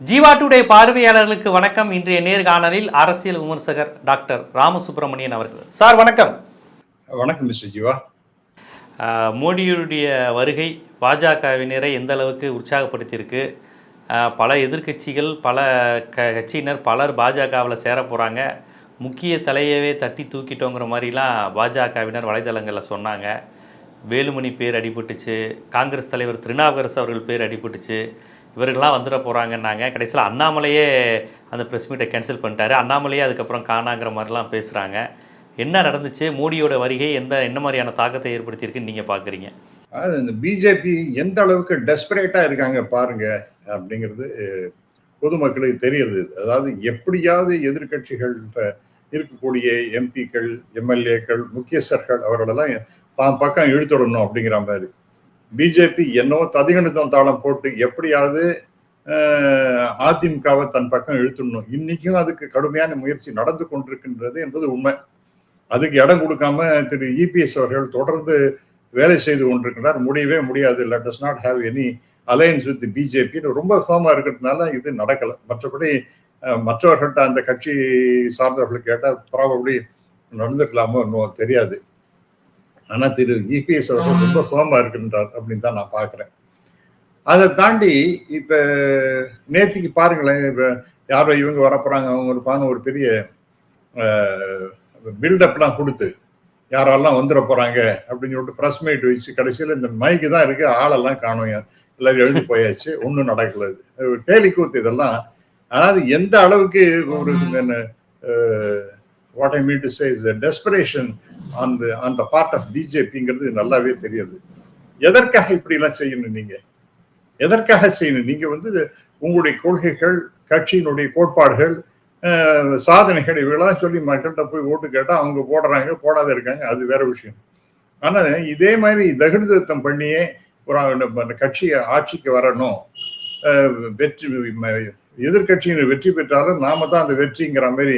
Jeeva today பார்வையாளர்களுக்கு வணக்கம். இன்றைய நேர்காணலில் அரசியல் விமர்சகர் டாக்டர் ராமசுப்பிரமணியன் அவர்கள். சார் வணக்கம். வணக்கம் மிஸ்டர் ஜீவா. மோடியுடைய வருகை பாஜகவினரை எந்த அளவுக்கு உற்சாகப்படுத்தியிருக்கு? பல எதிர்க்கட்சிகள் பல க கட்சியினர் பலர் பாஜகவில் சேர போகிறாங்க முக்கிய தலையவே தட்டி தூக்கிட்டோங்கிற மாதிரிலாம் பாஜகவினர் வலைதளங்களில் சொன்னாங்க. வேலுமணி பேர் அடிபட்டுச்சு காங்கிரஸ் தலைவர் திருநாவுக்கரசு அவர்கள் பேர் அடிபட்டுச்சு. இவர்கள்லாம் வந்துட போகிறாங்கன்னாங்க கடைசியில் அண்ணாமலையே அந்த ப்ரெஸ் மீட்டை கேன்சல் பண்ணிட்டாரு. அண்ணாமலையே அதுக்கப்புறம் காணாங்கிற மாதிரிலாம் பேசுகிறாங்க என்ன நடந்துச்சு? மோடியோட வருகை எந்த என்ன மாதிரியான தாக்கத்தை ஏற்படுத்தியிருக்குன்னு நீங்கள் பார்க்குறீங்க அதாவது இந்த பிஜேபி எந்த அளவுக்கு டெஸ்பரேட்டாக இருக்காங்க பாருங்க அப்படிங்கிறது பொதுமக்களுக்கு தெரியுது அதாவது எப்படியாவது எதிர்கட்சிகள் இருக்கக்கூடிய எம்பிக்கள் எம்எல்ஏக்கள் முக்கியஸ்தர்கள் அவர்களெல்லாம் தான் பக்கம் இழுத்துடணும் அப்படிங்கிற மாதிரி. பிஜேபி என்னவோ ததிகணிதம் தாளம் போட்டு எப்படியாவது அதிமுகவை தன் பக்கம் இழுத்துடணும். இன்னைக்கும் அதுக்கு கடுமையான முயற்சி நடந்து கொண்டிருக்கின்றது என்பது உண்மை. அதுக்கு இடம் கொடுக்காம திரு இபிஎஸ் அவர்கள் தொடர்ந்து வேலை செய்து கொண்டிருக்கிறார். முடியவே முடியாது. Let us not have any alliance with பிஜேபின்னு ரொம்ப ஃபேமாக இருக்கிறதுனால இது நடக்கலை. மற்றபடி மற்றவர்கள்ட்ட அந்த கட்சி சார்ந்தவர்கள் கேட்டால் ப்ராபப்ளி நடந்துக்கலாமோ இன்னும் தெரியாது. ஆனா திரு இபிஎஸ் அவர்கள் ரொம்ப ஃபேமா இருக்கின்றார் அப்படின்னு தான் நான் பார்க்கிறேன். அதை தாண்டி இப்ப நேத்திக்கு பாருங்களேன் இப்ப யாரோ இவங்க வரப்போறாங்க அவங்க இருப்பாங்க ஒரு பெரிய பில்டப்லாம் கொடுத்து யாரெல்லாம் வந்துட போறாங்க அப்படின்னு சொல்லிட்டு ப்ரெஸ் மீட் வச்சு கடைசியில் இந்த மைக்கு தான் இருக்கு ஆளெல்லாம் காணும் எல்லாரும் எழுதி போயாச்சு ஒன்றும் நடக்கல. இது. ஒரு கேலி கூத்து இதெல்லாம். அதாவது எந்த அளவுக்கு ஒரு what I mean to say is desperation on அந்த த பார்ட் ஆஃப் பிஜேபிங்கிறது நல்லாவே தெரியுது. எதற்காக இப்படிலாம் செய்யணும் நீங்க? எதற்காக செய்யணும்? நீங்க வந்து உங்களுடைய கொள்கைகள் கட்சியினுடைய கோட்பாடுகள் சாதனைகள் இவெல்லாம் சொல்லி மக்கள்கிட்ட போய் ஓட்டு கேட்டால் அவங்க போடுறாங்க போடாத இருக்காங்க. அது வேற விஷயம். ஆனால் இதே மாதிரி தகுதித்தம் பண்ணியே ஒரு கட்சியை ஆட்சிக்கு வரணும். வெற்றி எதிர்கட்சியினர் வெற்றி பெற்றாலும் நாம தான் அந்த வெற்றிங்கிற மாதிரி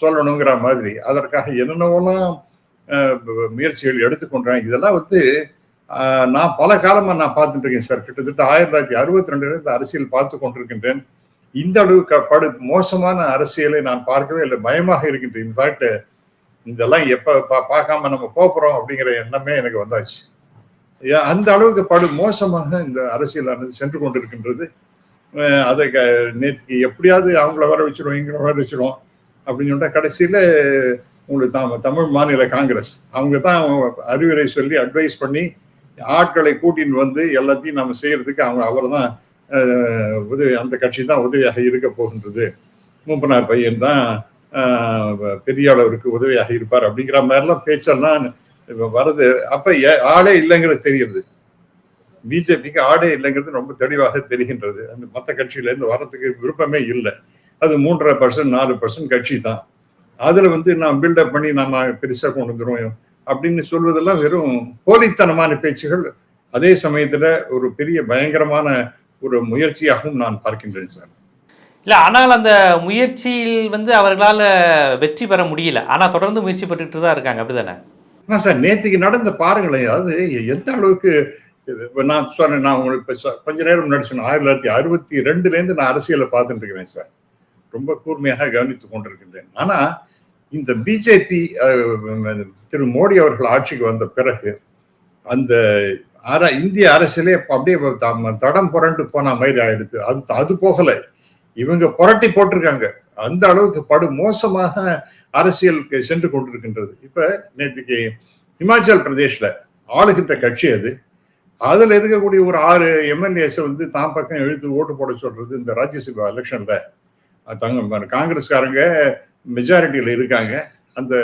சொல்லணுங்கிற மாதிரி. அதற்காக என்னென்னவெல்லாம் முயற்சிகள் எடுத்துக்கொண்டாங்க இதெல்லாம் வந்து நான் பல காலமாக நான் பார்த்துட்டு இருக்கேன் சார். கிட்டத்தட்ட ஆயிரத்தி தொள்ளாயிரத்தி அறுபத்தி ரெண்டுல இந்த அரசியல் பார்த்து கொண்டிருக்கின்றேன். இந்த அளவுக்கு படு மோசமான அரசியலை நான் பார்க்கவே இல்லை. பயமாக இருக்கின்றேன் இன்ஃபேக்ட் இதெல்லாம் எப்போ பா- பார்க்காம நம்ம போகிறோம் அப்படிங்கிற எண்ணமே எனக்கு வந்தாச்சு. அந்த அளவுக்கு படு மோசமாக இந்த அரசியலானது சென்று கொண்டிருக்கின்றது. அதை க- நேத்துக்கு எப்படியாவது அவங்கள வர வச்சிருவோம் இங்களை வர வச்சிருவோம் அப்படின்னு சொன்னா கடைசியில் உங்களுக்கு தாம தமிழ் மாநில காங்கிரஸ். அவங்க தான் அறிவுரை சொல்லி அட்வைஸ் பண்ணி ஆட்களை கூட்டின்னு வந்து எல்லாத்தையும் நம்ம செய்யறதுக்கு அவங்க அவர் தான் உதவி அந்த கட்சி தான் உதவியாக இருக்க போகின்றது. மூப்பனார் பையன் தான் பெரிய அளவிற்கு உதவியாக இருப்பார் அப்படிங்கிற மாதிரிலாம் பேச்செல்லாம் வருது. அப்போ ஏ- ஆளே இல்லைங்கிறது தெரியுது. பிஜேபிக்கு ஆளே இல்லைங்கிறது ரொம்ப தெளிவாக தெரிகின்றது. அந்த மற்ற கட்சியில இருந்து வர்றதுக்கு விருப்பமே இல்லை. அது மூன்றரை பர்சன்ட் நாலு பர்சன்ட் கட்சி தான். அதுல வந்து நான் பில்டப் பண்ணி நாம பெருசா கொண்டு வந்துருவோம் அப்படின்னு சொல்வதெல்லாம் வெறும் போலித்தனமான பேச்சுகள். அதே சமயத்துல ஒரு பெரிய பயங்கரமான ஒரு முயற்சியாகவும் நான் பார்க்கின்றேன் சார். இல்லை ஆனால் அந்த முயற்சியில் வந்து அவர்களால் வெற்றி பெற முடியல. ஆனால் தொடர்ந்து முயற்சி பெற்றுட்டு தான் இருக்காங்க. அப்படிதானே? சார் நேத்திக்கு நடந்த பாருங்களேன். அதாவது எந்த அளவுக்கு இப்போ நான் சொன்னேன் நான் உங்களுக்கு இப்போ கொஞ்ச நேரம் முன்னாடி சொன்னேன் ஆயிரத்தி தொள்ளாயிரத்தி அறுபத்தி ரெண்டுலேருந்து நான் அரசியலை பார்த்துட்டு இருக்கிறேன் சார். ரொம்ப கூர்மையாக கவனித்துக் கொண்டிருக்கின்றேன். ஆனால் இந்த பிஜேபி திரு மோடி அவர்கள் ஆட்சிக்கு வந்த பிறகு அந்த அர இந்திய அரசியலே அப்படியே தடம் புரண்டு போன மாதிரி ஆயிடுது. அது அது போகலை. இவங்க புரட்டி போட்டிருக்காங்க. அந்த அளவுக்கு படு மோசமாக அரசியலுக்கு சென்று கொண்டிருக்கின்றது. இப்ப நேற்றுக்கு இமாச்சல் பிரதேஷ்ல ஆளுகின்ற கட்சி அது. அதில் இருக்கக்கூடிய ஒரு ஆறு எம்எல்ஏஸை வந்து தான் பக்கம் எழுத்து ஓட்டு போட சொல்றது இந்த ராஜ்யசபா எலெக்ஷன்ல தங்க காங்கிரஸ்காரங்க மெஜாரிட்டியில் இருக்காங்க. அந்த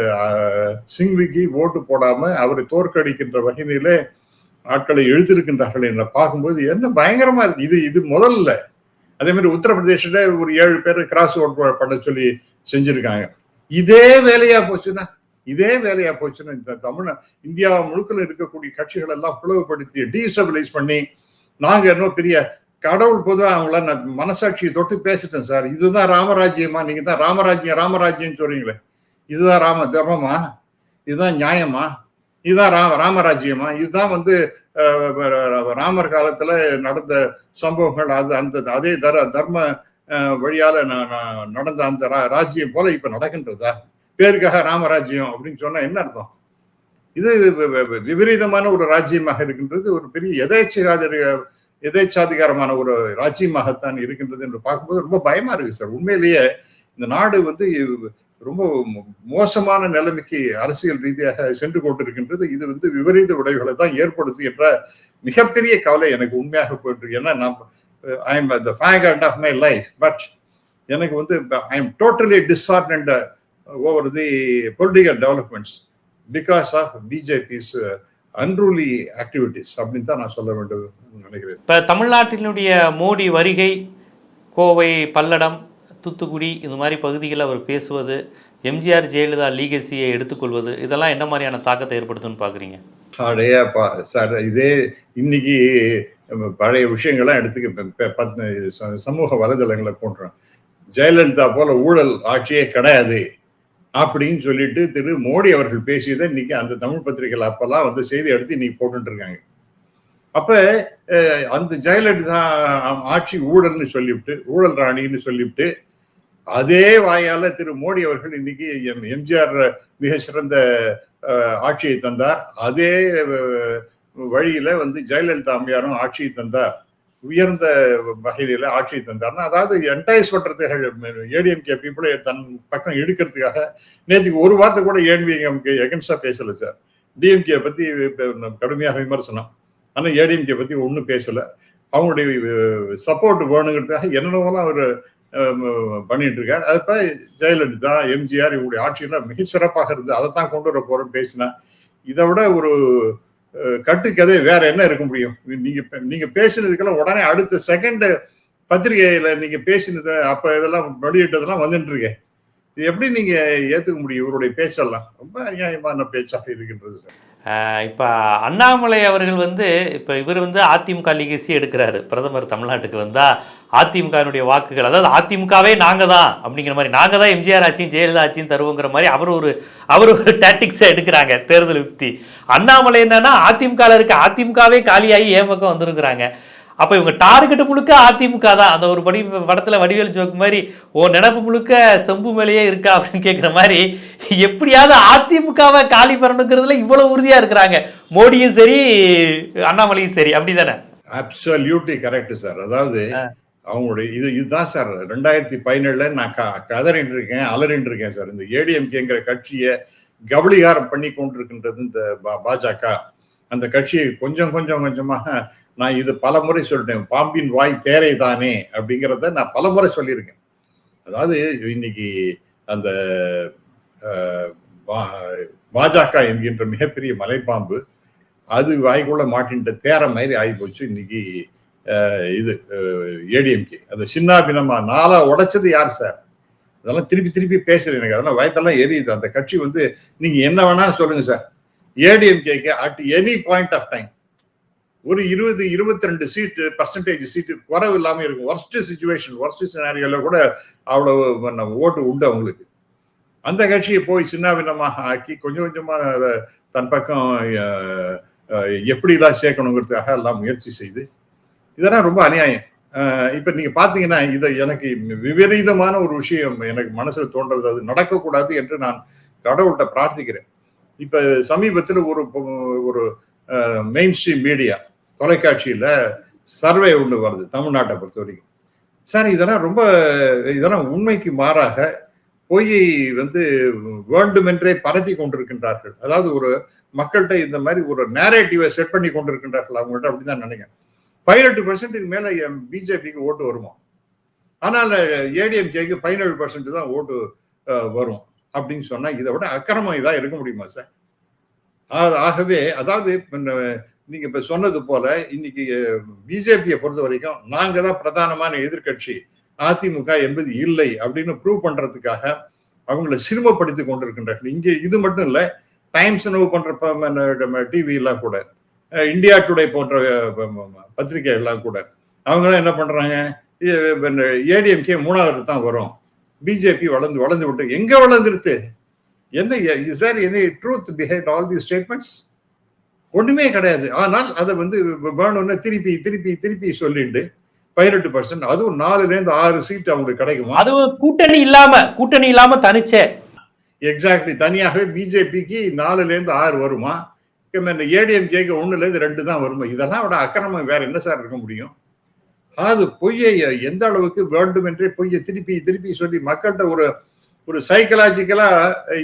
சிங்விக்கு ஓட்டு போடாம அவரை தோற்கடிக்கின்ற வகையிலே ஆட்களை எழுதியிருக்கின்றார்கள் என்ற பார்க்கும்போது என்ன பயங்கரமா இருக்கு. இது இது முதல்ல. அதே மாதிரி உத்தரப்பிரதேசத்துல ஒரு ஏழு பேர் கிராஸ் ஓட் பண்ண சொல்லி செஞ்சிருக்காங்க. இதே வேலையா போச்சுன்னா இதே வேலையா போச்சுன்னா இந்த தமிழ் இந்தியா முழுக்கல இருக்கக்கூடிய கட்சிகள் எல்லாம் பிளவுபடுத்தி டீஸ்டபிளைஸ் பண்ணி நாங்க இன்னும் பெரிய கடவுள் பொதுவாக அவங்கள நான் மனசாட்சியை தொட்டு பேசிட்டேன் சார். இதுதான் ராமராஜ்யமா? நீங்க தான் ராமராஜ்யம் ராமராஜ்யம் சொல்றீங்களே. இதுதான் ராம தர்மமா? இதுதான் நியாயமா? இதுதான் ராம ராமராஜ்யமா? இதுதான் வந்து ராமர் காலத்துல நடந்த சம்பவங்கள் அது அந்த அதே தர தர்ம வழியால நடந்த அந்த ரா- ராஜ்யம் போல இப்ப நடக்கின்றதா? பேருக்காக ராமராஜ்யம் அப்படின்னு சொன்னா என்ன அர்த்தம்? இது விபரீதமான ஒரு ராஜ்யமாக இருக்கின்றது ஒரு பெரிய எதேச்சாதிகார எதேச்சாதிகாரமான ஒரு ராஜ்யமாகத்தான் இருக்கின்றது என்று பார்க்கும்போது ரொம்ப பயமா இருக்கு சார். உண்மையிலேயே இந்த நாடு வந்து ரொம்ப மோசமான நிலைமைக்கு அரசியல் ரீதியாக சென்று கொண்டிருக்கின்றது. இது வந்து விபரீத விளைவுகளை தான் ஏற்படுத்தும் என்ற மிகப்பெரிய கவலை எனக்கு உண்மையாக போயிட்டு ஏன்னா நான் I am the fag end of my life but எனக்கு வந்து I am totally discordant over the political developments because of BJP's unruly activities அப்படின்னு தான் நான் சொல்ல வேண்டும் நினைக்கிறேன். இப்போ தமிழ்நாட்டினுடைய மோடி வருகை கோவை பல்லடம் தூத்துக்குடி இந்த மாதிரி பகுதிகளில் அவர் பேசுவது எம்ஜிஆர் ஜெயலலிதா லீகசியை எடுத்துக்கொள்வது இதெல்லாம் என்ன மாதிரியான தாக்கத்தை ஏற்படுத்தும்னு பார்க்குறீங்க அடையாப்பா சார் இதே இன்னைக்கு பழைய விஷயங்கள்லாம் எடுத்துக்க சமூக வலைதளங்களை போன்றோம். ஜெயலலிதா போல ஊழல் ஆட்சியே கிடையாது. அப்படின்னு சொல்லிட்டு திரு மோடி அவர்கள் பேசியதை இன்னைக்கு அந்த தமிழ் பத்திரிகைகள் அப்பெல்லாம் வந்து செய்தி எடுத்து இன்னைக்கு போட்டுட்டு இருக்காங்க. அப்ப அந்த ஜெயலலிதா ஆட்சி ஊழல்னு சொல்லிவிட்டு ஊழல் ராணின்னு சொல்லிவிட்டு அதே வாயால திரு மோடி அவர்கள் இன்னைக்கு எம்- எம்ஜிஆர் மிக சிறந்த ஆட்சியை தந்தார். அதே வழியில வந்து ஜெயலலிதா அம்மையாரும் ஆட்சியை தந்தார். உயர்ந்த வகையில ஆட்சியை தந்தார்னா அதாவது என்டைஸ் பண்றதுக்காக ஏடிஎம்கே பீப்புளை தன் பக்கம் இழுக்கிறதுக்காக நேற்றுக்கு ஒரு வார்த்தை கூட ஏடிஎம்கே எகன்ஸ்டா பேசல சார் டிஎம்கே பத்தி கடுமையாக விமர்சனம். ஆனா ஏடிஎம்கே பத்தி ஒன்றும் பேசல. அவங்களுடைய சப்போர்ட் வேணுங்கிறதுக்காக என்னென்னலாம் அவர் பண்ணிட்டு இருக்காரு அப்ப ஜெயலலிதா எம்ஜிஆர் இவங்களுடைய ஆட்சியெல்லாம் மிக சிறப்பாக இருந்து அதை தான் கொண்டு வர போறோம் பேசினா. இதை விட ஒரு கட்டுக்கதை வேற என்ன இருக்க முடியும்? நீங்க பே- நீங்க பேசினதுக்கெல்லாம் உடனே அடுத்த செகண்ட் பத்திரிகையில நீங்க பேசினது அப்ப இதெல்லாம் வெளியிட்டதெல்லாம் வந்துட்டு இருக்கேன் இது எப்படி நீங்க ஏத்துக்க முடியும் இவருடைய பேச்செல்லாம்? ரொம்ப அநியாயமான பேச்சாக இருக்கின்றது சார். இப்போ அண்ணாமலை அவர்கள் வந்து இப்போ இவர் வந்து அதிமுக லீகசி எடுக்கிறாரு. பிரதமர் தமிழ்நாட்டுக்கு வந்தால் அதிமுகவினுடைய வாக்குகள் அதாவது அதிமுகவே நாங்கள் தான் அப்படிங்கிற மாதிரி நாங்கள் தான் எம்ஜிஆர் ஆட்சியும் ஜெயலலிதா ஆட்சியும் தருவோங்கிற மாதிரி அவர் ஒரு அவர் ஒரு டாக்டிக்ஸை எடுக்கிறாங்க தேர்தல் யுக்தி அண்ணாமலை என்னன்னா அதிமுகவில் இருக்க அதிமுகவே காலியாகி ஏமக்கம் பக்கம் வந்திருக்கிறாங்க. அப்போ இவங்க டார்கெட் முழுக்க அதிமுக தான். அந்த ஒரு படி படத்தில் வடிவேல் ஜோக் மாதிரி ஓ நினப்பு முழுக்க செம்பு மேலேயே இருக்கா? அப்படின்னு கேட்குற மாதிரி எப்படியாவது அதிமுகவை காலி பண்ணணுங்கிறதுல இவ்வளவு உறுதியாக இருக்கிறாங்க. மோடியும் சரி அண்ணாமலையும் சரி அப்படிதானே? அப்சல்யூட்லி கரெக்ட் சார் அதாவது அவங்களுடைய இது இதுதான் சார் ரெண்டாயிரத்தி பதினேழுல நான் க கதறின்னு இருக்கேன் அலறின்னு இருக்கேன் சார் இந்த ஏடிஎம்கேங்கிற கட்சியை கபலீகாரம் பண்ணி கொண்டிருக்கின்றது இந்த பா- பாஜக. அந்த கட்சியை கொஞ்சம் கொஞ்சம் கொஞ்சமாக நான் இது பல முறை சொல்லிட்டேன். பாம்பின் வாய் தேரை தானே அப்படிங்கிறத நான் பல முறை சொல்லியிருக்கேன். அதாவது இன்னைக்கு அந்த பா- பாஜக என்கின்ற மிகப்பெரிய மலைப்பாம்பு அது வாய்க்குள்ள மாட்டின்ற தேர மாதிரி ஆகி போச்சு. இன்னைக்கு இது ஏடிஎம்கே. அந்த சின்னாபினமா நாளா உடைச்சது யார் சார்? அதெல்லாம் திருப்பி திருப்பி பேசுறேன் எனக்கு. அதெல்லாம் வயத்தெல்லாம் எரியுது. அந்த கட்சி வந்து நீங்க என்ன வேணாலும் சொல்லுங்க sir. ஏடிஎம்கேக்கு at any point of time ஒரு இருபது இருபத்தி ரெண்டு சீட்டு பர்சன்டேஜ் சீட்டு குறைவு இல்லாமல் இருக்கும். ஒர்ஸ்ட் சுச்சுவேஷன் ஒர்ஸ்ட் சினாரியோல கூட அவ்வளவு நம்ம ஓட்டு உண்டு அவங்களுக்கு. அந்த கட்சியை போய் சின்னாபின்னமாக ஆக்கி கொஞ்சம் கொஞ்சமாக அதை தன் பக்கம் எப்படிலாம் சேர்க்கணுங்கிறதுக்காக எல்லாம் முயற்சி செய்து. இதெல்லாம் ரொம்ப அநியாயம். இப்போ நீங்கள் பார்த்தீங்கன்னா இதை எனக்கு விபரீதமான ஒரு விஷயம் எனக்கு மனசில் தோன்றது. அது நடக்கக்கூடாது என்று நான் கடவுள்கிட்ட பிரார்த்திக்கிறேன். இப்ப சமீபத்தில் ஒரு ஒரு மெயின் ஸ்ட்ரீம் மீடியா தொலைக்காட்சியில் சர்வே ஒன்று வருது தமிழ்நாட்டை பொறுத்த வரைக்கும் சார் இதெல்லாம் ரொம்ப இதெல்லாம் உண்மைக்கு மாறாக பொய்யை வந்து வேண்டுமென்றே பரப்பி கொண்டிருக்கின்றார்கள். அதாவது ஒரு மக்கள்கிட்ட இந்த மாதிரி ஒரு நேரேட்டிவை செட் பண்ணி கொண்டிருக்கின்றார்கள். அவங்கள்ட்ட அப்படிதான் நினைக்கிறேன். பதினெட்டு பர்சன்ட்டுக்கு மேல பிஜேபிக்கு ஓட்டு வருமா? ஆனால் ஏடிஎம்கேக்கு பதினேழு பர்சன்ட் தான் ஓட்டு வரும். அப்படின்னு சொன்னா இதை விட அக்கிரமம் இதா இருக்க முடியுமா சார் ஆ- ஆகவே அதாவது நீங்க இப்ப சொன்னது போல இன்னைக்கு பிஜேபியை பொறுத்த வரைக்கும் நாங்க தான் பிரதானமான எதிர்க்கட்சி. அதிமுக என்பது இல்லை அப்படின்னு ப்ரூவ் பண்றதுக்காக அவங்கள சிறுமப்படுத்தி கொண்டிருக்கின்றார்கள். இங்கே இது மட்டும் இல்லை டைம்ஸ் நோவு பண்ற டிவி எல்லாம் கூட இந்தியா டுடே போன்ற அஹ், பத்திரிகை எல்லாம் கூட அவங்களாம் என்ன பண்றாங்க? ஏடிஎம்கே மூணாவது தான் வரும். பிஜேபி வளர்ந்து வளர்ந்து விட்டு எங்க வளர்ந்துருத்து என்ன is there any truth behind all the statements ஒண்ணுமே கிடையாது. ஆனால் அதை வந்து வேணும்னு திருப்பி திருப்பி திருப்பி சொல்லிட்டு பதினெட்டு பர்சன்ட் அதுவும் நாலுல இருந்து ஆறு சீட் அவங்களுக்கு கிடைக்குமா? அதுவும் கூட்டணி இல்லாம கூட்டணி இல்லாம தனிச்சே. எக்ஸாக்ட்லி தனியாகவே பிஜேபிக்கு நாலுல இருந்து ஆறு வருமா? ஏடிஎம்கேக்கு ஒண்ணுல இருந்து ரெண்டு தான் வருமா? இதெல்லாம் விட அக்கிரமம் வேற என்ன சார் இருக்க முடியும்? அது பொய்யை எந்த அளவுக்கு வேண்டும் என்றே பொய்யை திருப்பி திருப்பி சொல்லி மக்கள்கிட்ட ஒரு ஒரு சைக்கலாஜிக்கலா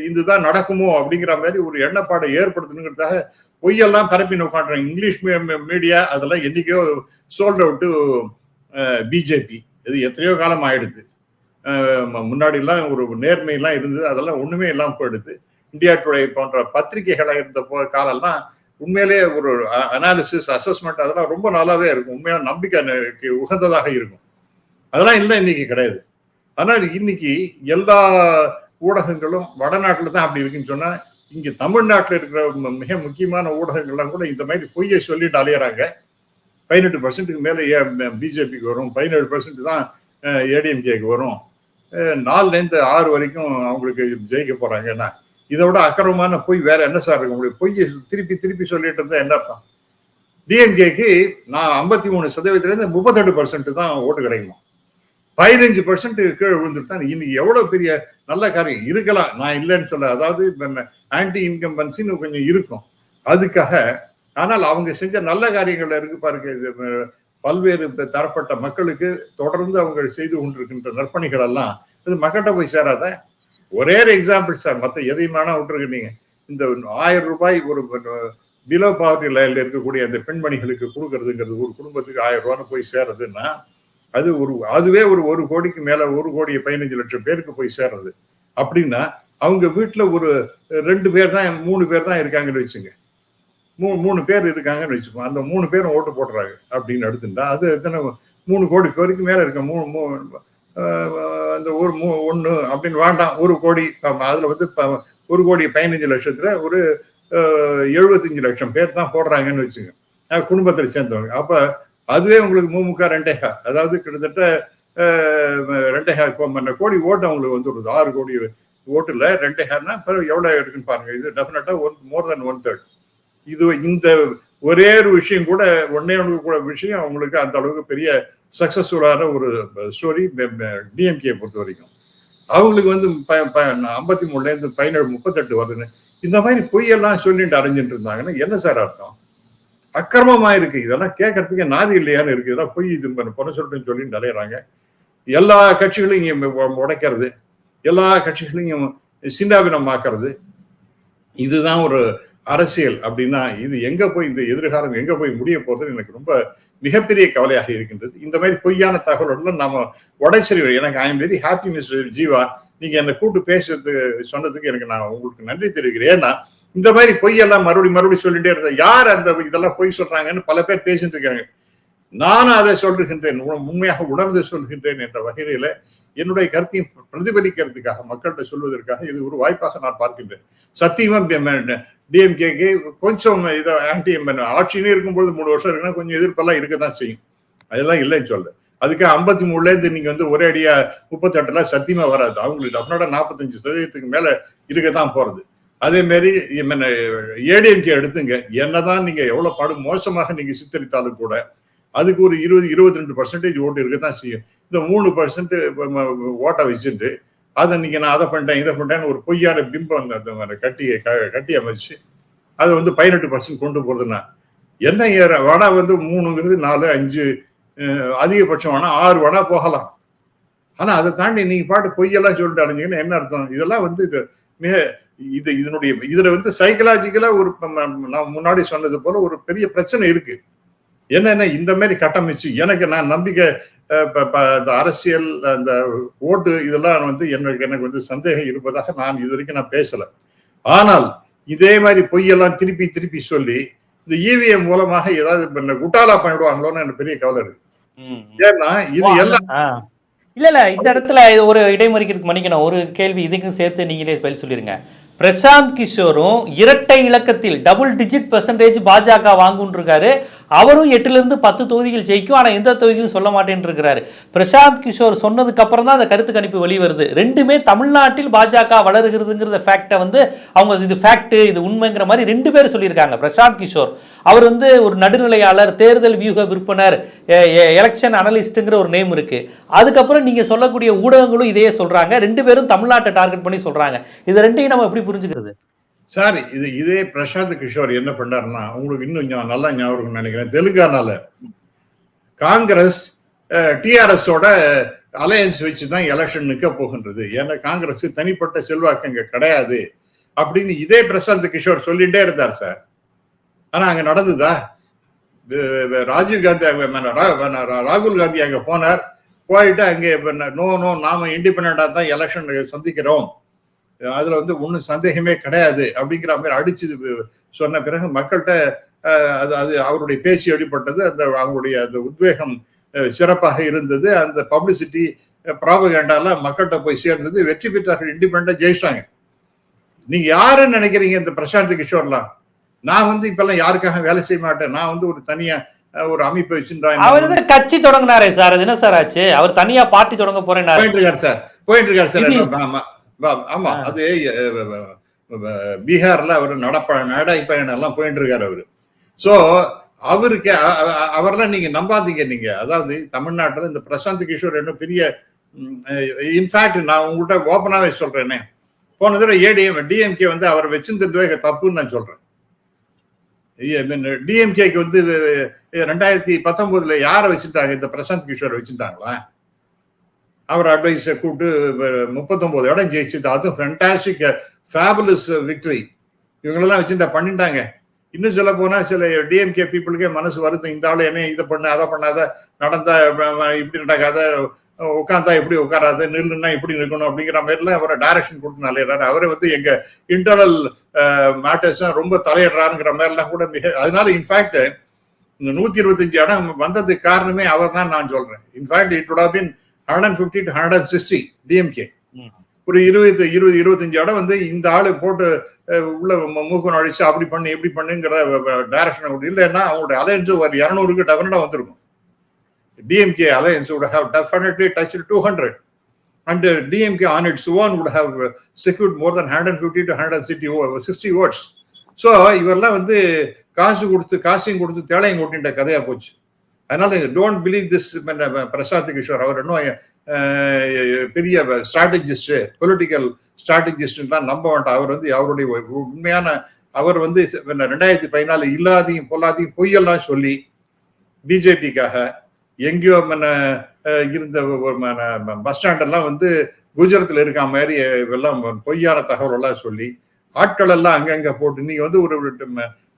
இதுதான் நடக்குமோ அப்படிங்கிற மாதிரி ஒரு எண்ணப்பாடை ஏற்படுத்தணுங்கிறதுக்காக பொய்யெல்லாம் பரப்பி உட்காந்துறாங்க இங்கிலீஷ் மீடியா அதெல்லாம் என்னைக்கோ சோல்ட் அவுட்டு பிஜேபி இது எத்தனையோ காலம் ஆயிடுது. முன்னாடி எல்லாம் ஒரு நேர்மையெல்லாம் இருந்தது. அதெல்லாம் ஒண்ணுமே இல்லாமல் போயிடுது. இந்தியா டுடே போன்ற பத்திரிகைகளாக இருந்த போ காலம்லாம் உண்மையிலே ஒரு அனாலிசிஸ் அசஸ்மெண்ட் அதெல்லாம் ரொம்ப நல்லாவே இருக்கும். உண்மையான நம்பிக்கை உகந்ததாக இருக்கும். அதெல்லாம் இல்லை இன்னைக்கு கிடையாது. ஆனால் இன்னைக்கு எல்லா ஊடகங்களும் வடநாட்டில் தான் அப்படி இருக்குன்னு சொன்னால் இங்கே தமிழ்நாட்டில் இருக்கிற மிக முக்கியமான ஊடகங்கள்லாம் கூட இந்த மாதிரி பொய்யை சொல்லிட்டு அலையிறாங்க. பதினெட்டு பர்சன்ட்டுக்கு மேலே பிஜேபிக்கு வரும். பதினேழு பர்சன்ட் தான் ஏடிஎம்கேக்கு வரும். நாலுலேருந்து ஆறு வரைக்கும் அவங்களுக்கு ஜெயிக்க போகிறாங்கன்னா இதை விட அக்கிரமமான பொய் வேற என்ன சார் இருக்க? முடியும் பொய்யை திருப்பி திருப்பி சொல்லிட்டு இருந்தா என்ன அர்த்தம்? டிஎம்கேக்கு நான் ஐம்பத்தி மூணு சதவீதத்துலேருந்து முப்பத்தெட்டு பர்சன்ட் தான் ஓட்டு கிடைக்குமா பதினஞ்சு பர்சன்ட் கீழே விழுந்துட்டு தான் இன்னைக்கு எவ்வளவு பெரிய நல்ல காரியம்? இருக்கலாம். நான் இல்லைன்னு சொல்ல அதாவது ஆன்டி இன்கம்பன்சின்னு கொஞ்சம் இருக்கும். அதுக்காக ஆனால் அவங்க செஞ்ச நல்ல காரியங்கள் இருக்கு பாருங்க இது பல்வேறு தரப்பட்ட மக்களுக்கு தொடர்ந்து அவங்க செய்து கொண்டிருக்கின்ற நற்பணிகள் எல்லாம் இது மக்கள்கிட்ட போய் சேராத? ஒரே ஒரு எக்ஸாம்பிள் சார் மற்ற எதையும் வேணா விட்டுருக்கு இந்த ஆயிரம் ரூபாய் ஒரு பிலோ பாவர்ட்டி லைன்ல இருக்கக்கூடிய அந்த பெண்மணிகளுக்கு கொடுக்கறதுங்கிறது ஒரு குடும்பத்துக்கு ஆயிரம் ரூபான்னு போய் சேருதுன்னா அது ஒரு அதுவே ஒரு ஒரு கோடிக்கு மேல ஒரு கோடி பதினஞ்சு லட்சம் பேருக்கு போய் சேர்றது அப்படின்னா அவங்க வீட்டுல ஒரு ரெண்டு பேர் தான் மூணு பேர் தான் இருக்காங்கன்னு வச்சுங்க. மூ மூணு பேர் இருக்காங்கன்னு வச்சுக்கோங்க அந்த மூணு பேரும் ஓட்டு போடுறாங்க அப்படின்னு எடுத்துட்டா அது எத்தனை மூணு கோடி வரைக்கும் மேல இருக்க மூணு மூணு அந்த ஒரு மூ ஒன்று அப்படின்னு வேண்டாம் ஒரு கோடி. அதில் வந்து ஒரு கோடி பதினஞ்சு லட்சத்துல ஒரு எழுபத்தஞ்சு லட்சம் பேர் தான் போடுறாங்கன்னு வச்சுங்க. குடும்பத்தில் சேர்ந்தவங்க. அப்போ அதுவே உங்களுக்கு மூமுக ரெண்டேகா. அதாவது கிட்டத்தட்ட ரெண்டேகா கோடி ஓட்டு அவங்களுக்கு வந்து ஆறு கோடி ஓட்டுல ரெண்டேகான்னா எவ்வளோ இருக்குன்னு பாருங்கள் இது டெஃபினட்டாக one more then one third இது இந்த ஒரே ஒரு விஷயம் கூட ஒன்னே ஒன்று கூட விஷயம் அவங்களுக்கு அந்த அளவுக்கு பெரிய சக்சஸ்ஃபுல்லான ஒரு ஸ்டோரி டிஎம்கே பொறுத்த வரைக்கும். அவங்களுக்கு வந்து ஐம்பத்தி மூணுல இருந்து பதினேழு முப்பத்தெட்டு வருதுன்னு இந்த மாதிரி பொய்யெல்லாம் சொல்லிட்டு அடைஞ்சிட்டு இருந்தாங்கன்னா என்ன சார் அர்த்தம்? அக்கிரமமா இருக்கு இதெல்லாம் கேட்கறதுக்கு நாதி இல்லையான்னு இருக்கு. இதெல்லாம் பொய் இது பொண்ணு சொல்லிட்டு சொல்லிட்டு அலையிறாங்க எல்லா கட்சிகளையும் உடைக்கிறது. எல்லா கட்சிகளையும் சிந்தாபினமாக்குறது. இதுதான் ஒரு அரசியல் அப்படின்னா இது எங்க போய் இந்த எதிர்காலம் எங்க போய் முடிய போறது எனக்கு ரொம்ப மிகப்பெரிய கவலையாக இருக்கின்றது. இந்த மாதிரி பொய்யான தகவலுடன் நாம உடைச்சரி எனக்கு I am very happy mister Jeeva நீங்க என்னை கூட்டு பேசுறது சொன்னதுக்கு எனக்கு நான் உங்களுக்கு நன்றி தெரிவிக்கிறேன். ஏன்னா இந்த மாதிரி பொய்யெல்லாம் மறுபடியும் மறுபடியும் சொல்லிட்டே இருந்தேன் யார் அந்த இதெல்லாம் பொய் சொல்றாங்கன்னு பல பேர் பேசிட்டு இருக்காங்க. நான் அதை சொல்லுகின்றேன் உண்மையாக உணர்ந்து சொல்கின்றேன் என்ற வகையில என்னுடைய கருத்தையும் பிரதிபலிக்கிறதுக்காக மக்கள்கிட்ட சொல்வதற்காக இது ஒரு வாய்ப்பாக நான் பார்க்கின்றேன் சத்தியமா டிஎம்கேக்கு கொஞ்சம் இதை ஆன்டி ஆட்சியிலே இருக்கும்பொழுது மூணு வருஷம் இருக்குன்னா கொஞ்சம் எதிர்ப்பெல்லாம் இருக்கதான் செய்யும் அதெல்லாம் இல்லைன்னு சொல்றேன் அதுக்கு ஐம்பத்தி மூணுல இருந்து நீங்க வந்து ஒரே அடியா முப்பத்தெட்டுல சத்தியமா வராது அவங்களுக்கு டெஃபினட்டா நாற்பத்தஞ்சு சதவீதத்துக்கு மேல இருக்கதான் போறது அதே மாதிரி ஏடிஎம்கே எடுத்துங்க என்னதான் நீங்க எவ்வளவு பாடு மோசமாக நீங்க சித்தரித்தாலும் கூட அதுக்கு ஒரு இருபது இருபத்தி ரெண்டு பர்சன்டேஜ் ஓட்டு இருக்கத்தான் செய்யும். இந்த மூணு பர்சன்ட் ஓட்டை வச்சுட்டு அதை நீங்க நான் அதை பண்ணிட்டேன் இதை பண்ணிட்டேன்னு ஒரு பொய்யான பிம்பம் அந்த கட்டி கட்டி அமைச்சு அதை வந்து பதினெட்டு பர்சன்ட் கொண்டு போகிறதுனா என்ன ஏற வடை வந்து மூணுங்கிறது நாலு அஞ்சு அதிகபட்சம் வேணா ஆறு வடை போகலாம். ஆனா அதை தாண்டி நீங்க பாட்டு பொய்யெல்லாம் சொல்லிட்டு அடைஞ்சீங்கன்னா என்ன அர்த்தம்? இதெல்லாம் வந்து இது மிக இது இதனுடைய இதுல வந்து சைக்கலாஜிக்கலா ஒரு நான் முன்னாடி சொன்னது போல ஒரு பெரிய பிரச்சனை இருக்கு. என்னன்னா இந்த மாதிரி கட்டமைச்சு எனக்கு நான் நம்பிக்கை இந்த அரசியல் அந்த ஓட்டு இதெல்லாம் வந்து எனக்கு எனக்கு வந்து சந்தேகம் இருப்பதாக நான் இது வரைக்கும் நான் பேசல. ஆனால் இதே மாதிரி பொய்யெல்லாம் திருப்பி திருப்பி சொல்லி இந்த இவிஎம் மூலமாக ஏதாவது குட்டாலா பண்ணிடுவாங்களோன்னு எனக்கு பெரிய கவலை இருக்கு. ஏன்னா இது எல்லாம் இல்ல இல்ல இந்த இடத்துல ஒரு இடைமறிக்கிறதுக்கு மன்னிக்கணும். ஒரு கேள்வி இதுக்கும் சேர்த்து நீங்களே பதில் சொல்லிருங்க. பிரசாந்த் கிஷோரும் இரட்டை இலக்கத்தில் டபுள் டிஜிட் பெர்சன்டேஜ் பாஜக வாங்குன்றிருக்காரு. அவரும் எட்டுலேருந்து பத்து தொகுதிகள் ஜெயிக்கும் ஆனால் எந்த தொகுதியும் சொல்ல மாட்டேன்னு இருக்கிறாரு பிரசாந்த் கிஷோர் சொன்னதுக்கு அப்புறம் தான் அந்த கருத்து கணிப்பு வெளிவருது ரெண்டுமே தமிழ்நாட்டில் பாஜக வளருகிறதுங்கிறத ஃபேக்டை வந்து அவங்க இது ஃபேக்ட் இது உண்மைங்கிற மாதிரி ரெண்டு பேர் சொல்லியிருக்காங்க. பிரசாந்த் கிஷோர். அவர் வந்து ஒரு நடுநிலையாளர் தேர்தல் வியூக விற்பனர் எலெக்ஷன் அனலிஸ்ட்டுங்கிற ஒரு நேம் இருக்கு. அதுக்கப்புறம் நீங்க சொல்லக்கூடிய ஊடகங்களும் இதையே சொல்றாங்க. ரெண்டு பேரும் தமிழ்நாட்டை டார்கெட் பண்ணி சொல்றாங்க. இது ரெண்டையும் நம்ம எப்படி புரிஞ்சுக்கிறது? சார் இது இதே பிரசாந்த் கிஷோர் என்ன பண்ணாருன்னா உங்களுக்கு இன்னும் நல்லா ஞாபகம் நினைக்கிறேன் தெலுங்கானால. காங்கிரஸ் டிஆர்எஸோட அலையன்ஸ் வச்சு தான் எலெக்ஷன் நிற்க போகின்றது. ஏன்னா காங்கிரஸ் தனிப்பட்ட செல்வாக்கு அங்கே கிடையாது. அப்படின்னு இதே பிரசாந்த் கிஷோர் சொல்லிட்டே இருந்தார் சார். ஆனால் அங்கே நடந்ததா? ராஜீவ் காந்தி அங்கே ரா- ராகுல் காந்தி அங்கே போனார். போயிட்டு அங்கே நோ நோ நாம இண்டிபெண்டாக தான் எலெக்ஷன் சந்திக்கிறோம். அதுல வந்து ஒன்றும் சந்தேகமே கிடையாது அப்படிங்கிற மாதிரி அடிச்சு சொன்ன பிறகு மக்கள்கிட்ட அது அது அவருடைய பேச்சு வெளிப்பட்டது அந்த அவங்களுடைய அந்த உத்வேகம் சிறப்பாக இருந்தது. அந்த பப்ளிசிட்டி ப்ராபகேண்டாலாம் மக்கள்கிட்ட போய் சேர்ந்தது. வெற்றி பெற்றார்கள் இண்டிபெண்டா ஜெயிச்சாங்க நீங்க யாருன்னு நினைக்கிறீங்க இந்த பிரசாந்த் கிஷோர்லாம்? நான் வந்து இப்பெல்லாம் யாருக்காக வேலை செய்ய மாட்டேன்? நான் வந்து ஒரு தனியா ஒரு அமைப்பை அவர் வச்சிருந்தேன் தான் கட்சி தொடங்கினாரே சார். அது என்ன சார் ஆச்சு? அவர் தனியா பார்ட்டி தொடங்க போறேன்னாரு. போயிட்டு இருக்காரு சார். போயிட்டு இருக்காரு சார் ஆமா. ஆமா, அது பீகார்ல அவர் நடப்ப நடைப்பயணம் எல்லாம் போயிட்டு இருக்காரு அவரு சோ அவருக்கு அவரெல்லாம் நீங்க நம்பாதீங்க நீங்க. அதாவது தமிழ்நாட்டுல இந்த பிரசாந்த் கிஷோர் என்ன பெரிய இன்ஃபேக்ட் நான் உங்கள்கிட்ட ஓப்பனாவே சொல்றேனே. போன தடவை ஏடிஎம் டிஎம்கே வந்து அவர் வச்சிருந்ததுவே தப்புன்னு நான் சொல்றேன். டிஎம்கேக்கு வந்து ரெண்டாயிரத்தி பத்தொன்பதுல யாரை வச்சுட்டாங்க இந்த பிரசாந்த் கிஷோர் வச்சுட்டாங்களா அவர் அட்வைஸை கூப்பிட்டு முப்பத்தொம்போது இடம் ஜெயிச்சது. அதுவும் ஃபென்டாஸ்டிக் ஃபேபுலஸ் விக்டரி இவங்களெல்லாம் வச்சுட்டு பண்ணிட்டாங்க. இன்னும் சொல்ல போனால் சில டிஎம்கே பீப்புளுக்கே மனசு வருத்தம். இந்த ஆள் என்ன இதை பண்ண அதை பண்ணாத நடந்தா இப்படி நடக்காத உட்காந்தா இப்படி உட்காராது நில்லுன்னா இப்படி நிற்கணும் அப்படிங்கிற மாதிரிலாம் அவரை டைரக்ஷன் கொடுத்து நலையிறாரு அவரை வந்து எங்க இன்டர்னல் மேட்டர்ஸ் ரொம்ப தலையிடுறாருங்கிற மாதிரிலாம் கூட மிக அதனால இன்ஃபேக்ட் இந்த நூத்தி இருபத்தஞ்சு இடம் வந்ததுக்கு காரணமே அவர் தான் நான் சொல்றேன். In fact it would have been hundred and fifty to hundred and sixty DMK. ஒரு இருபது இருபது இருபத்தஞ்சு இடம் வந்து இந்த ஆளு போட்டு உள்ள மூக்கம் அடிச்சு அப்படி பண்ணு இப்படி பண்ணுங்கிற டைரக்ஷன் இல்லைன்னா அவங்களுடைய அலையன்ஸ் ஒரு இரநூறுக்கு டெஃபினட்டா வந்திருக்கும் DMK alliance would have definitely touched two hundred uh, DMK on its own would have uh, secured more than 150 to 160 o- 60 votes. So இவரெல்லாம் வந்து காசு கொடுத்து காசையும் கொடுத்து தேளையும் கொட்டின்ற கதையா போச்சு அதனால don't believe this Prasad Kishor அவர் இன்னும் பெரிய ஸ்ட்ராட்டஜிஸ்ட் பொலிட்டிக்கல் ஸ்ட்ராட்டஜிஸ்ட்லாம் நம்ப வேண்டாம் அவர் வந்து அவருடைய உண்மையான அவர் வந்து ரெண்டாயிரத்தி பதினாலு இல்லாதையும் பொல்லாதையும் பொய்யெல்லாம் சொல்லி பிஜேபிக்காக எங்கேயோ மன்ன, இருந்த பஸ் ஸ்டாண்டெல்லாம் வந்து குஜராத்தில் இருக்க மாதிரி எல்லாம் பொய்யான தகவல் எல்லாம் சொல்லி ஆட்கள் எல்லாம் அங்கங்க போட்டு நீங்க வந்து ஒரு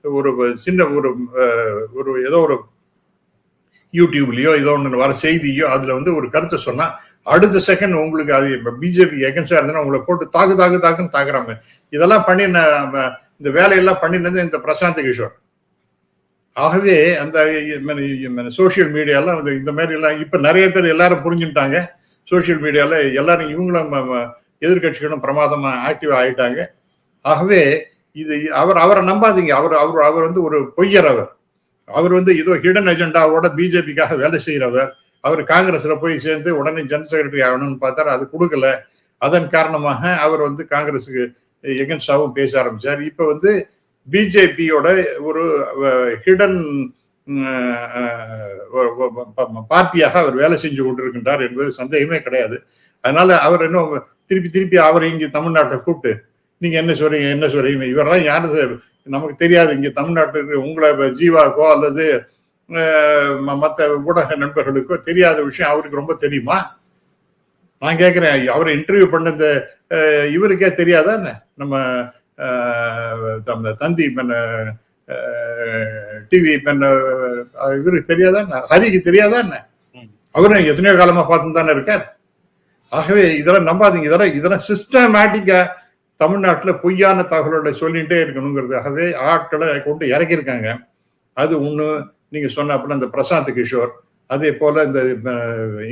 ஒரு சின்ன ஒரு ஒரு ஏதோ ஒரு யூடியூப்லயோ ஏதோ ஒன்று வர செய்தியோ அதில் வந்து ஒரு கருத்தை சொன்னால் அடுத்த செகண்ட் உங்களுக்கு அது இப்போ பிஜேபி எகன்ஸ்டாக இருந்தா உங்களை போட்டு தாக்கு தாக்கு தாக்குன்னு தாக்குறாங்க. இதெல்லாம் பண்ணின இந்த வேலையெல்லாம் பண்ணினது இந்த பிரசாந்த் கிஷோர். ஆகவே அந்த சோசியல் மீடியாலாம் இந்த மாதிரி எல்லாம் இப்போ நிறைய பேர் எல்லாரும் புரிஞ்சுட்டாங்க சோசியல் மீடியாவில் எல்லாரும் இவங்களும் எதிர்கட்சிகளும் பிரமாதமாக ஆக்டிவ் ஆகிட்டாங்க ஆகவே இது அவர் அவரை நம்பாதீங்க. அவர் அவர் அவர் வந்து ஒரு பொய்யர் அவர். அவர் வந்து ஏதோ ஹிடன் அஜெண்டாவோட பிஜேபிக்காக வேலை செய்கிறவர் அவர் காங்கிரஸ்ல போய் சேர்ந்து உடனே ஜெனரல் செக்ரட்டரி ஆகணும்னு பார்த்தாரு. அது கொடுக்கல. அதன் காரணமாக அவர் வந்து காங்கிரஸுக்கு எகன்ஸ்டாவும் பேச ஆரம்பிச்சார். இப்போ வந்து பிஜேபியோட ஒரு ஹிடன் பார்ட்டியாக அவர் வேலை செஞ்சு கொண்டிருக்கின்றார் என்பது சந்தேகமே கிடையாது. அதனால அவர் இன்னும் திருப்பி திருப்பி அவரை இங்கே தமிழ்நாட்டை கூப்பிட்டு நீங்க என்ன சொல்றீங்க? என்ன சொல்றீங்க? இவரெல்லாம் யாரும் நமக்கு தெரியாது. இங்க தமிழ்நாட்டுக்கு உங்களை ஜீவாக்கோ அல்லது அஹ், ம- மத்த ஊடக நண்பர்களுக்கோ தெரியாத விஷயம் அவருக்கு ரொம்ப தெரியுமா? நான் கேட்கிறேன் அவரை இன்டர்வியூ பண்ணது இவருக்கே தெரியாதா என்ன? நம்ம தந்தி டிவி இவருக்கு தெரியாதா என்ன? ஹரிக்கு தெரியாதா என்ன? ம். அவரும் எத்தனையோ காலமா பார்த்து தானே இருக்கார். ஆகவே இதெல்லாம் நம்பாதீங்க. இதெல்லாம் இதெல்லாம் சிஸ்டமேட்டிக்கா தமிழ்நாட்டில் பொய்யான தகவல்களை சொல்லிகிட்டே இருக்கணுங்கிறதுக்காகவே ஆட்களை கொண்டு இறக்கியிருக்காங்க. அது ஒன்று நீங்கள் சொன்ன சொன்னாப்புல இந்த பிரசாந்த் கிஷோர் அதே போல் இந்த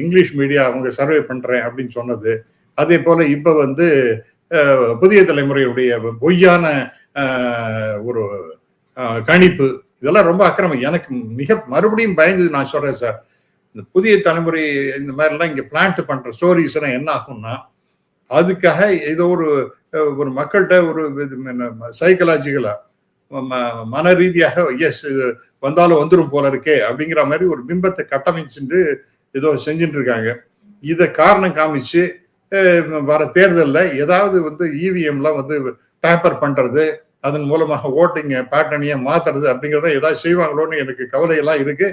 இங்கிலீஷ் மீடியா அவங்க சர்வே பண்ணுறேன் அப்படின்னு சொன்னது அதே போல் இப்போ வந்து புதிய தலைமுறையுடைய பொய்யான ஒரு கணிப்பு இதெல்லாம் ரொம்ப அக்கிரமம். எனக்கு மிக மறுபடியும் பயந்து நான் சொல்கிறேன் சார். இந்த புதிய தலைமுறை இந்த மாதிரிலாம் இங்கே பிளான்ட் பண்ணுற ஸ்டோரிஸ்லாம் என்ன ஆகும்னா அதுக்காக ஏதோ ஒரு ஒரு மக்கள்கிட்ட ஒரு சைக்கலாஜிக்கலா மன ரீதியாக எஸ் இது வந்தாலும் வந்துடும் போல இருக்கே அப்படிங்கிற மாதிரி ஒரு பிம்பத்தை கட்டமைச்சுட்டு ஏதோ செஞ்சுட்டு இருக்காங்க. இதை காரணம் காமிச்சு வர தேர்தலில் ஏதாவது வந்து இவிஎம்லாம் வந்து டேம்பர் பண்ணுறது அதன் மூலமாக ஓட்டிங் பேட்டர்னையை மாத்துறது அப்படிங்கிறத ஏதாவது செய்வாங்களோன்னு எனக்கு கவலையெல்லாம் இருக்கு.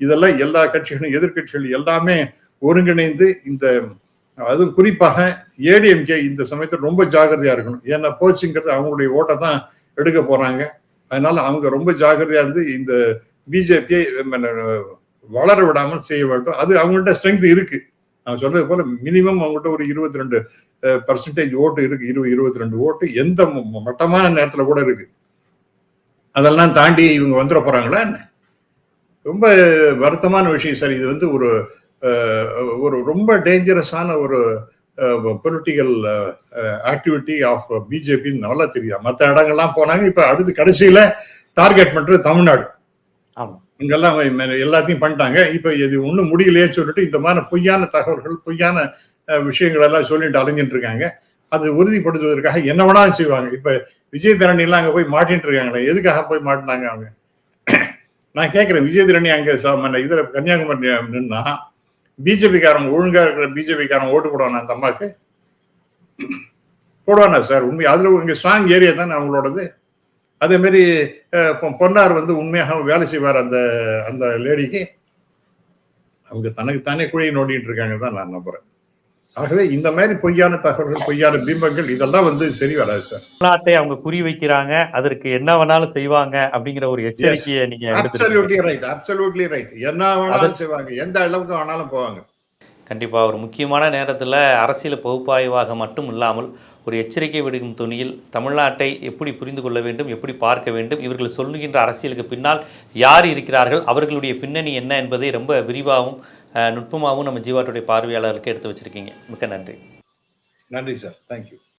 இதெல்லாம் எல்லா கட்சிகளும் எதிர்கட்சிகள் எல்லாமே ஒருங்கிணைந்து இந்த அதுவும் குறிப்பாக ஏடிஎம்கே இந்த சமயத்தில் ரொம்ப ஜாகிரதையா இருக்கணும். ஏன்னா போச்சுங்கிறது அவங்களுடைய ஓட்டை தான் எடுக்க போறாங்க. அதனால அவங்க ரொம்ப ஜாகிரதையா இருந்து இந்த பிஜேபியை வளர விடாமல் செய்ய வேண்டும். அது அவங்கள்ட்ட ஸ்ட்ரென்த் இருக்கு. நான் சொல்றது போல மினிமம் அவங்கள்ட்ட ஒரு இருபத்தி ரெண்டு பர்சன்டேஜ் ஓட்டு இருக்கு. இருபது இருபத்தி ரெண்டு ஓட்டு எந்த ம- மட்டமான நேரத்துல கூட இருக்கு. அதெல்லாம் தாண்டி இவங்க வந்துட போறாங்களா என்ன? ரொம்ப வருத்தமான விஷயம் சார். இது வந்து ஒரு ஒரு ரொம்ப டேஞ்சரஸான ஒரு பொலிட்டிக்கல் ஆக்டிவிட்டி ஆஃப் பிஜேபி நல்லா தெரியும். மற்ற இடங்கள்லாம் போனாங்க இப்ப அடுத்து கடைசியில டார்கெட் பண்றது தமிழ்நாடு. இங்கெல்லாம் எல்லாத்தையும் பண்ணிட்டாங்க. இப்ப இது ஒண்ணும் முடியலையே சொல்லிட்டு இந்த மாதிரி பொய்யான தகவல்கள் பொய்யான விஷயங்கள் எல்லாம் சொல்லிட்டு அலைஞ்சிட்டு இருக்காங்க. அது உறுதிப்படுத்துவதற்காக என்ன வேணாலும் செய்வாங்க. இப்ப விஜய் தரணி எல்லாம் அங்க போய் மாட்டிட்டு இருக்காங்களே எதுக்காக போய் மாட்டினாங்க அவங்க? நான் கேட்கிறேன் விஜய் தரணி அங்க இதுல கன்னியாகுமரி நின்னா பிஜேபிக்காரன் ஒழுங்கா இருக்கிற பிஜேபிக்காரன் ஓட்டு போடுவானா அந்த அம்மாக்கு போடுவானா சார் உண்மை. அதுல இங்க ஸ்ட்ராங் ஏரியா தானே அவங்களோடது. அதே மாதிரி பொ- பொன்னார் வந்து உண்மையாக வேலை செய்வார் அந்த அந்த லேடிக்கு. அவங்க தனக்கு தானே குழியை நோண்டிட்டு இருக்காங்க தான் நான் நம்புறேன். ஆகவே இந்த மாதிரி பொய்யான தகவல்கள் பொய்யான பிம்பங்கள் இதெல்லாம் வந்து சரி வராது சார். தமிழ்நாட்டை அவங்க குறி வைக்கிறாங்க அதற்கு என்ன வேணாலும் செய்வாங்க அப்படிங்கிற ஒரு எச்சரிக்கையை நீங்க அப்சல்யூட்லி ரைட் அப்சல்யூட்லி ரைட் என்ன வேணாலும் செய்வாங்க எந்த அளவுக்கு வேணாலும் போவாங்க. கண்டிப்பா ஒரு முக்கியமான நேரத்துல அரசியல் பகுப்பாய்வாக மட்டும் இல்லாமல் ஒரு எச்சரிக்கை விடுக்கும் துணியில் தமிழ்நாட்டை எப்படி புரிந்து கொள்ள வேண்டும் எப்படி பார்க்க வேண்டும் இவர்கள் சொல்லுகின்ற அரசியலுக்கு பின்னால் யார் இருக்கிறார்கள் அவர்களுடைய பின்னணி என்ன என்பதை ரொம்ப விரிவாகவும் நுட்பமாகவும் நம்ம ஜீவாட்டுடைய பார்வையாளருக்கு எடுத்து வச்சிருக்கீங்க. மிக்க நன்றி. நன்றி சார் தேங்க்யூ